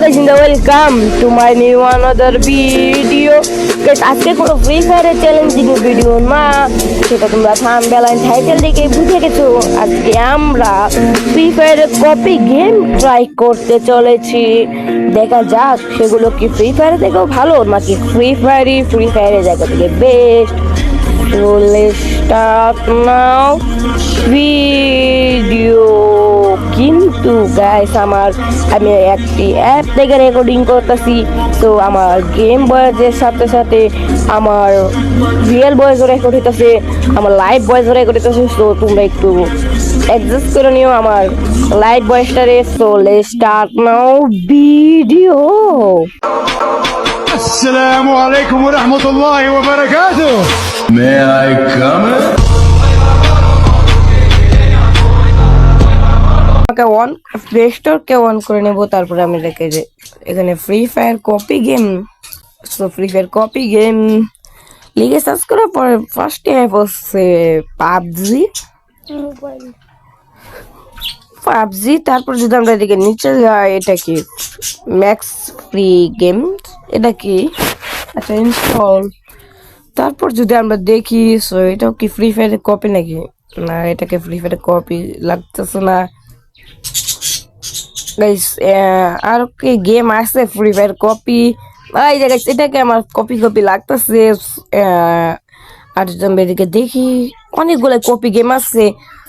guys and welcome to my new another video guys আজকে কোনো free ফায়ারের challenging video না সেটা তোমরা থাম্বনেল এন্ড টাইটেল দেখে বুঝে গেছো। আজকে আমরা ফ্রি ফায়ারের কপি গেম ট্রাই করতে চলেছি। দেখা যাক, সেগুলো কি ফ্রি ফায়ার থেকেও ভালো, নাকি ফ্রি ফায়ারই ফ্রি ফায়ারের জায়গা থেকে best So let's start now, video তো গাইস আমার আমি একটি অ্যাপ থেকে রেকর্ডিং করতেছি। তো আমার গেম বয়েজের সাথে সাথে আমার রিয়েল বয়েজও রেকর্ড হইতেছে আমার লাইভ বয়েজও রেকর্ড হইতেছে তো তোমরা একটু অ্যাডজাস্ট করে নিও আমার লাইভ বয়েসটারে সো লে স্টার্ট নাও ভিডিও আসসালামু আলাইকুম ওয়া রাহমাতুল্লাহি ওয়া বারাকাতুহু। মে আই কাম আমাকে অন প্লে স্টোরকে অন করে নেব তারপরে আমি দেখে যে এখানে Free Fire copy game so Free Fire copy game লিগে সার্চ করার পরে ফার্স্ট অ্যাপ হচ্ছে পাবজি। পাবজি তারপর যদি আমরা এদিকে নিচে যাই এটা কি ম্যাক্স ফ্রি গেম এটা কি? আচ্ছা ইনস্টল তারপর যদি আমরা দেখি সো এটাও কি ফ্রি ফায়ারের কপি নাকি? না এটাকে ফ্রি ফায়ারের কপি লাগতেছে না। গাইস আর কি গেম আছে ফ্রি ফায়ার কপি এই যে guys, এটাকে আমার কপি কপি লাগতেছে? আর এদিকে দেখি অনেকগুলো কপি গেম আছে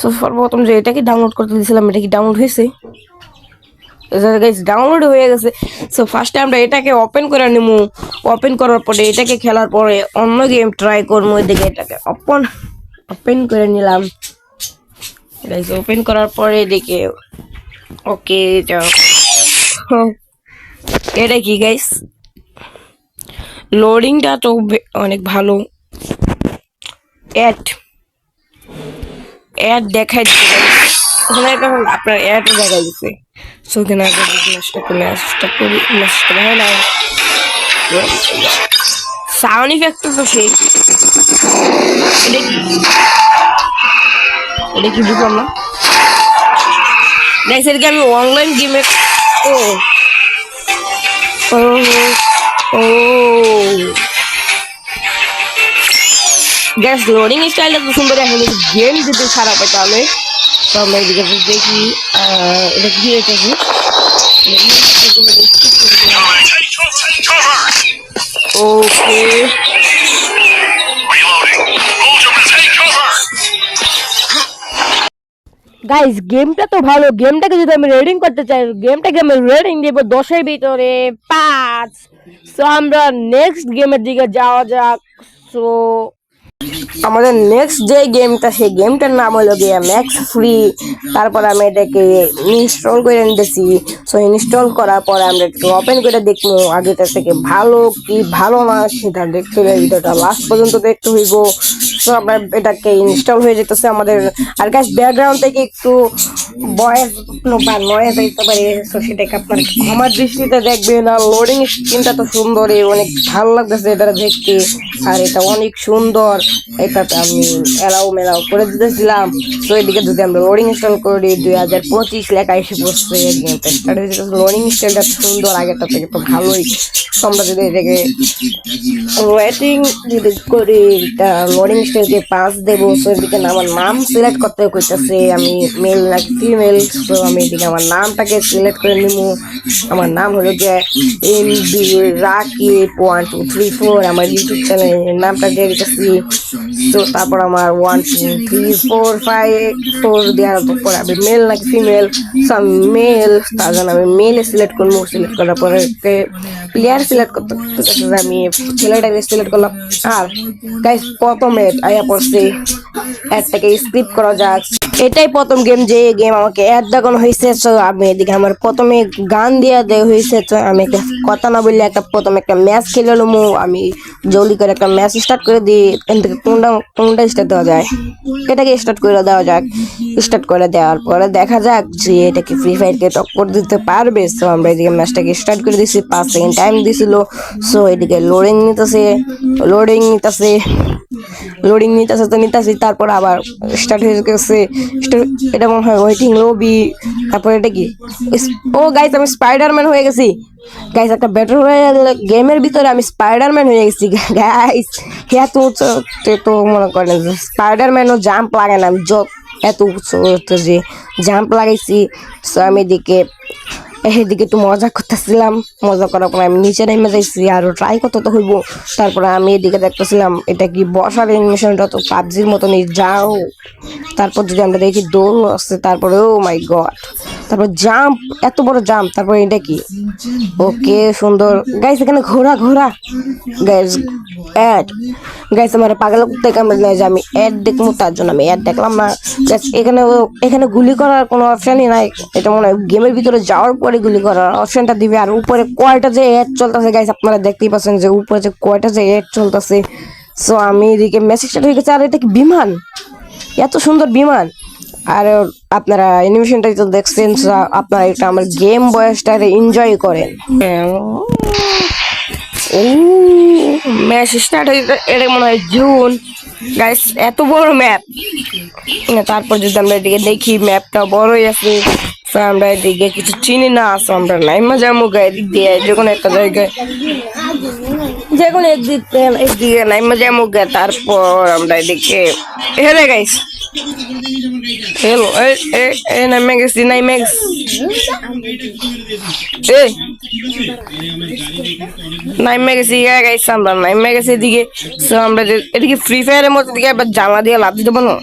সো সর্বপ্রথম যে এটাকে ডাউনলোড করতে দিয়েছিলাম এটা কি ডাউনলোড হয়েছে? গাইস ডাউনলোড হয়ে গেছে। সো ফার্স্টে আমরা এটাকে ওপেন করে নিব ওপেন করার পরে এটাকে খেলার পরে অন্য গেম ট্রাই করব এদিকে এটাকে ওপেন ওপেন করে নিলাম। গাইস ওপেন করার পরে এদিকে ওকে যাও এটা কি গাইস লোডিংটা তো অনেক ভালো। Add add guys। ওখানে আপনার অ্যাড দেখা দিচ্ছে সো এখানে আগে ম্যাচটা করে ম্যাচটা করি সাউন্ড ইফেক্ট তো সেই। এটা কি বুঝলাম না? গাইস এদিকে আমি অনলাইন গেমে ও। ও গ্যাস লোডিং স্টাইলটা তো সুন্দর। এখন গেম যদি খারাপ হয় তাহলে তো আমরা এদিকে দেখি এটা কি হয়েছে কি? ওকে গাইস গেমটা তো ভালো। গেমটাকে যদি আমি রেডিং করতে চাই গেমটাকে আমি রেডিং দেবো দশের ভিতরে পাঁচ। সো আমরা নেক্সট গেমের দিকে যাওয়া যাক। সো আমাদের নেক্সট যে গেমটা সেই গেমটার নাম হলো গিয়ে ম্যাক্স ফ্রি তারপর আমি এটাকে ইনস্টল করে নিতেছি। সো ইনস্টল করার পরে আমরা একটু ওপেন করে দেখব আগেটার থেকে ভালো কি ভালো না, সেটা দেখতে হবে ভিডিওটা লাস্ট পর্যন্ত দেখতে হইব। সো আপনার এটাকে ইনস্টল হয়ে যেতেছে আমাদের। আর গাছ ব্যাকগ্রাউন্ড থেকে একটু বয়েস বা নয়েজ হইতে পারে তো সেটাকে আপনার আমার দৃষ্টিতে দেখবেন। আর লোডিং স্ক্রিনটা তো সুন্দরই, অনেক ভালো লাগতেছে এটা দেখতে। আর এটা অনেক সুন্দর। এটাতে আমি এলাও মেলাও করে দিতেছিলাম। তো এদিকে যদি আমরা লোডিং ইনস্টল করি, দুই হাজার পঁচিশ লেখা এসে পড়ছে গেমটা লোডিং স্টাইলটা সুন্দর, আগেরটা থেকে তো ভালোই। তো যদি এটাকে ওয়েটিং যদি করি এটা লোডিং স্টাইলকে পাঁচ দেবো। তো এদিকে আমার নাম সিলেক্ট করতে কইতেছে, আমি মেল নাকি ফিমেল তো আমি এদিকে আমার নামটাকে সিলেক্ট করে নিব। আমার নাম হলো যে M B Rakib one two three four আমার ইউটিউব চ্যানেলের নামটা দিয়ে দিতেছি। তো তারপর আমার one two three four five four দেওয়ার পর আমি মেল নাকি ফিমেল সো আমি মেল তার জন্য আমি মেলে সিলেক্ট করব সিলেক্ট করার পরে প্লেয়ার সিলেক্ট করতে আমি ছেলেটাকে সিলেক্ট করলাম আর গাইস প্রথমে আয়া পড়ছে অ্যাডটাকে স্কিপ করা যাক এটাই প্রথম গেম যে গেম আমাকে অ্যাড দেখানো হয়েছে তো আমি এদিকে আমার প্রথমে গান দেওয়া দেওয়া হয়েছে তো আমি একটা কথা না বললে একটা প্রথমে একটা ম্যাচ খেলে আমি জলদি করে একটা ম্যাচ স্টার্ট করে দিই এখান থেকে কোনটা কোনটা স্টার্ট দেওয়া যায়। এটাকে স্টার্ট করে দেওয়া যাক। স্টার্ট করে দেওয়ার পরে দেখা যাক যে এটাকে ফ্রি ফায়ারকে টক্কর দিতে পারবে। সো আমরা এদিকে ম্যাচটাকে স্টার্ট করে দিছি। পাঁচ সেকেন্ড টাইম দিছিল। সো এদিকে লোডিং নিতেছে। লোডিং নিতেছে। লোডিং নিতেছে তো নিতেছি তারপর আবার স্টার্ট হয়ে গেছে। এটা মনে হয় ওয়েটিং লবি তারপর এটা কি? ও গাইস আমি স্পাইডারম্যান হয়ে গেছি। গাইস একটা ব্যাটল রয়্যাল গেমের ভিতরে আমি স্পাইডারম্যান হয়ে গেছি গাইস এত উঁচু তো মনে করেন স্পাইডারম্যানও জাম্প লাগে না, আমি যত এত উঁচু যে জাম্প লাগাইছি। সো আমি এদিকে এদিকে একটু মজা করতেছিলাম মজা করার পর আমি নিচে নেমে যাইছি আরও ট্রাই করতে তো হইব। তারপরে আমি এদিকে দেখতেছিলাম এটা কি বসার অ্যানিমেশনটা তো পাবজির মতনই যাও। তারপর যদি আমরা দেখি দৌড় আসছে তারপরে ও মাই গড তারপর জাম্প এত বড় জাম্প তারপরে এটা কি? ওকে সুন্দর। গাইস এখানে ঘোরা ঘোরা। গাইস অ্যাড গাইস আমার পাগল থেকে আমরা যে আমি অ্যাড দেখব তার জন্য আমি অ্যাড দেখলাম না। Guys, এখানে এখানে গুলি করার কোনো অপশনই নাই। এটা মনে হয় গেমের ভিতরে যাওয়ার পরে গুলি করার অপশনটা দিবে। আর উপরে কয়টা যে এড চলতেছে গাইস আপনারা দেখতেই পাচ্ছেন যে উপরে যে কয়টা যে এড চলতেছে। সো আমি এদিকে মেসেজটা হয়ে গেছে, আর এটা কি বিমান? এত সুন্দর বিমান। আর আপনারা অ্যানিমেশনটাই তো দেখছেন আপনারা এটা আমার গেম বয়সটা এনজয় করেন। ম্যাচ স্টার্ট হয়ে এটা মনে হয় জুন গাইস এত বড় ম্যাপ তারপর যদি আমরা এদিকে দেখি ম্যাপটা বড়ই আছে। তো আমরা এদিকে কিছু চিনি না আসো আমরা নাই মজা মুখ এদিক দিয়ে যে কোনো একটা জায়গায় যে কোনো একদিক একদিকে নাই মজা মুখ তারপর আমরা এদিকে হেরে হ্যালো এ এই নামে গেছি নামে গেছি। এই নাইমে গেছি গাইস আমরা নাইমে গেছি এদিকে সো আমরা যে এদিকে ফ্রি ফায়ারের মতো দিকে এবার জামা দিয়ে লাভ দিতে পারো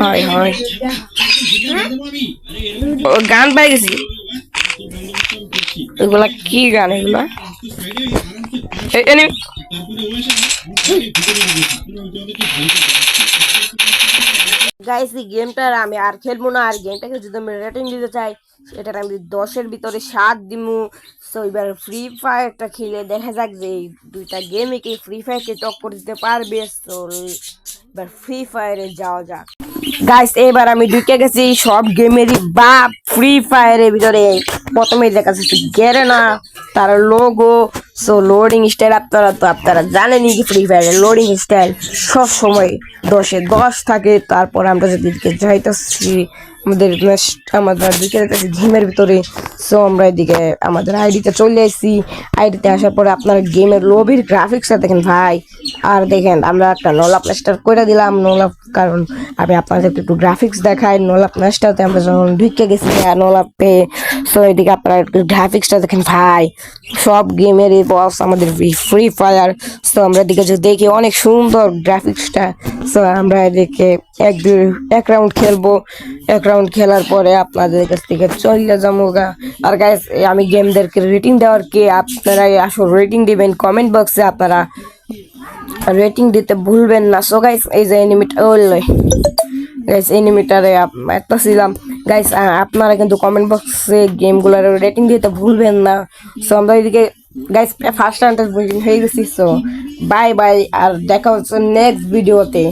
হয় হয় ও গান পাই গেছি এগুলা কি গান এগুলা এই এনি গাইস এই গেমটার আমি আর খেলব না আর গেমটাকে যদি আমি রেটিং দিতে চাই এটার আমি দশের ভিতরে সাত দিমু। তো এবার ফ্রি ফায়ারটা খেলে দেখা যাক যে এই দুইটা গেমে কি ফ্রি ফায়ারকে টক্কর দিতে পারবে। তো এবার ফ্রি ফায়ারে যাওয়া যাক। গাইস এবার আমি ঢুকে গেছি সব গেমেরই বাপ ফ্রি ফায়ারের ভিতরে। প্রথমেই দেখা যাচ্ছে গেরেনা তার লোগো সো লোডিং স্টাইল আপনারা তো আপনারা জানেনই কি ফ্রি ফায়ারের লোডিং স্টাইল সব সময় দশে দশ থাকে। তারপর আমরা যদি যাইতেছি আমাদের আমাদের যাইতেছি গেমের ভিতরে সো আমরা এদিকে আমাদের আইডিতে চলে আসছি। আইডিতে আসার পরে আপনার গেমের লবির গ্রাফিক্সটা দেখেন ভাই। আর দেখেন, আমরা একটা নোলা প্লাস্টার করে দিলাম। নোলা কারণ আমি আপনাদেরকে একটু গ্রাফিক্স দেখাই। নোলা প্লাস্টারতে আমরা যখন ঢুকে গেছি নোলা পে সো এদিকে আপনারা গ্রাফিক্সটা দেখেন ভাই। সব গেমেরই বস আমাদের ফ্রি ফায়ার সো আমরা এদিকে যদি দেখি, অনেক সুন্দর গ্রাফিক্সটা সো আমরা এদিকে এক এক রাউন্ড খেলব। এক রাউন্ড খেলার পরে আপনাদের কাছ থেকে চলে যাব গা আর গাইস আমি গেমদেরকে রেটিং দেওয়ার কে? আপনারা আসল রেটিং দিবেন কমেন্ট বক্সে আপনারা রেটিং দিতে ভুলবেন না। সো গাইস এই যে এনিমিটা ওই গাইস এনিমিটারে একটা ছিলাম গাইস আপনারা কিন্তু কমেন্ট বক্সে গেমগুলোর রেটিং দিতে ভুলবেন না। সো আমরা এদিকে গাইস ফার্স্ট রাউন্ডের হয়ে গেছি। সো বাই বাই আর দেখা হচ্ছে নেক্সট ভিডিওতে